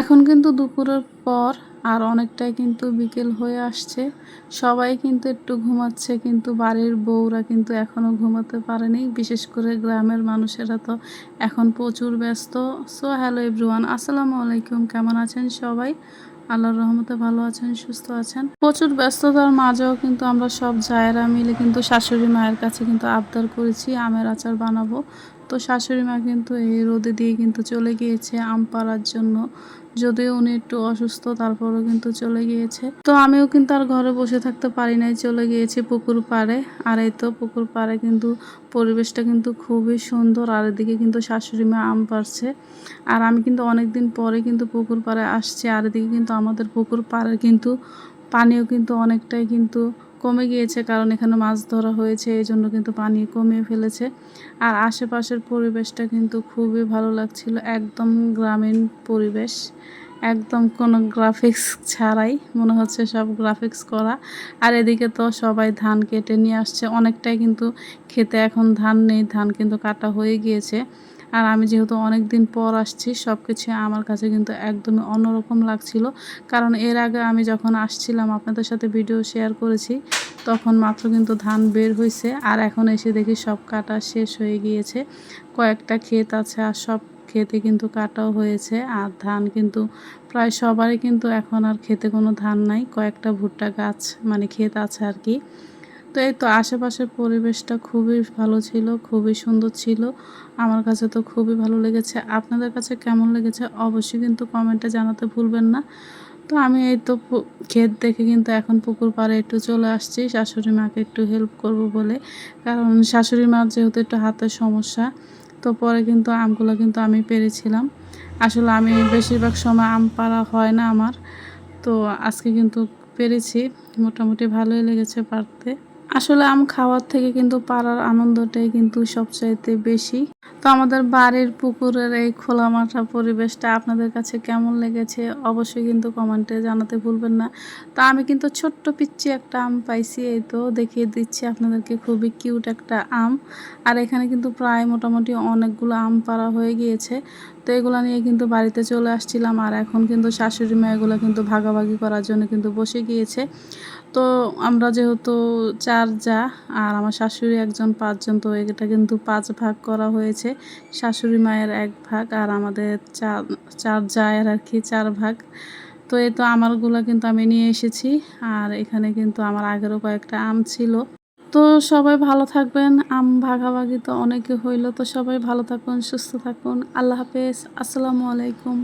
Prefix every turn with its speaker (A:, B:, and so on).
A: এখন কিন্তু দুপুরের পর আর অনেকটাই কিন্তু বিকেল হয়ে আসছে। সবাই কিন্তু একটু ঘুমাচ্ছে, কিন্তু বাড়ির বউরা কিন্তু এখনও ঘুমাতে পারেনি। বিশেষ করে গ্রামের মানুষেরা তো এখন প্রচুর ব্যস্ত। সো হ্যালো এভরিওয়ান আসসালামু আলাইকুম। কেমন আছেন সবাই? আল্লাহর রহমতে ভালো আছেন, সুস্থ আছেন? প্রচুর ব্যস্ততার মাঝেও কিন্তু আমরা সব জায়েরা মিলে কিন্তু শাশুড়ি মায়ের কাছে কিন্তু আবদার করেছি, আমের আচার বানাবো। তো শাশুড়ি মা কিন্তু এই রোদে দিয়ে কিন্তু চলে গিয়েছে আম পাড়ার জন্য। যদিও উনি একটু অসুস্থ, তারপরেও কিন্তু চলে গিয়েছে। তো আমিও কিন্তু আর ঘরে বসে থাকতে পারি নাই, চলে গিয়েছি পুকুর পাড়ে। আর এই তো পুকুর পাড়ে কিন্তু পরিবেশটা কিন্তু খুবই সুন্দর। আর এদিকে কিন্তু শাশুড়ি মা আম পারছে আর আমি কিন্তু অনেক দিন পরে কিন্তু পুকুর পাড়ে আসছি। আর এদিকে কিন্তু আমাদের পুকুর পাড়ে কিন্তু পানিও কিন্তু অনেকটাই কিন্তু কমে গিয়েছে, কারণ এখানে মাছ ধরা হয়েছে এই জন্য কিন্তু পানি কমিয়ে ফেলেছে। আর আশেপাশের পরিবেশটা কিন্তু খুবই ভালো লাগছিল, একদম গ্রামীণ পরিবেশ, একদম কোনো গ্রাফিক্স ছাড়াই, মনে হচ্ছে সব গ্রাফিক্স করা। আর এদিকে তো সবাই ধান কেটে নিয়ে আসছে, অনেকটাই কিন্তু খেতে এখন ধান নেই, ধান কিন্তু কাটা হয়ে গিয়েছে। আর আমি যেহেতু অনেক দিন পর আসছি সব কিছু আমার কাছে কিন্তু একদমই অন্যরকম লাগছিল। কারণ এর আগে আমি যখন আসছিলাম, আপনাদের সাথে ভিডিও শেয়ার করেছি, তখন মাত্র কিন্তু ধান বের হয়েছে আর এখন এসে দেখি সব কাটা শেষ হয়ে গিয়েছে। কয়েকটা ক্ষেত আছে আর সব খেতে কিন্তু কাটাও হয়েছে। আর ধান কিন্তু প্রায় সবারই কিন্তু এখন আর খেতে কোনো ধান নাই। কয়েকটা ভুট্টা গাছ মানে ক্ষেত আছে আর কি। তো এই তো আশেপাশের পরিবেশটা খুবই ভালো ছিল, খুবই সুন্দর ছিল। আমার কাছে তো খুবই ভালো লেগেছে। আপনাদের কাছে কেমন লেগেছে অবশ্যই কিন্তু কমেন্টে জানাতে ভুলবেন না। তো আমি এই তো ক্ষেত দেখে কিন্তু এখন পুকুর পাড়ে একটু চলে আসছি। শাশুড়ি মাকে একটু হেল্প করব বলে। কারণ শাশুড়ি মার যেহেতু একটু হাতের সমস্যা, তো পরে কিন্তু আমগুলো কিন্তু আমি পেরেছিলাম। আসলে আমি বেশিরভাগ সময় আম পাড়া হয় না আমার। তো আজকে কিন্তু পেরেছি। মোটামুটি ভালোই লেগেছে পারতে আসলে আম খাওয়ার থেকে কিন্তু পাড়ার আনন্দটাই কিন্তু সবচাইতে বেশি। তো আমাদের বাড়ির পুকুরের এই খোলা মাঠা পরিবেশটা আপনাদের কাছে কেমন লেগেছে অবশ্যই কিন্তু কমেন্টে জানাতে ভুলবেন না। তো আমি কিন্তু ছোট্ট পিচ্ছি একটা আম পাইছি, এই তো দেখিয়ে দিচ্ছি আপনাদেরকে খুবই কিউট একটা আম। আর এখানে কিন্তু প্রায় মোটামুটি অনেকগুলো আম পাড়া হয়ে গিয়েছে। তো এগুলো নিয়ে কিন্তু বাড়িতে চলে আসছিলাম আর এখন কিন্তু শাশুড়ি মা এগুলো কিন্তু ভাগাভাগি করার জন্য কিন্তু বসে গিয়েছে। তো আমরা যেহেতু চার যা আর আমার শাশুড়ি একজন পাঁচজন, তো এটা কিন্তু পাঁচ ভাগ করা হয়েছে। শাশুড়ি মায়ের এক ভাগ আর আমাদের চার চার জায়ের আর কি চার ভাগ। তো এই তো আমারগুলো কিন্তু আমি নিয়ে এসেছি আর এখানে কিন্তু আমার আগেরও কয়েকটা আম ছিল। তো সবাই ভালো থাকবেন। আম ভাগাভাগি তো অনেকে হইল। তো সবাই ভালো থাকুন, সুস্থ থাকুন। আল্লাহ হাফেজ। আসসালামু আলাইকুম।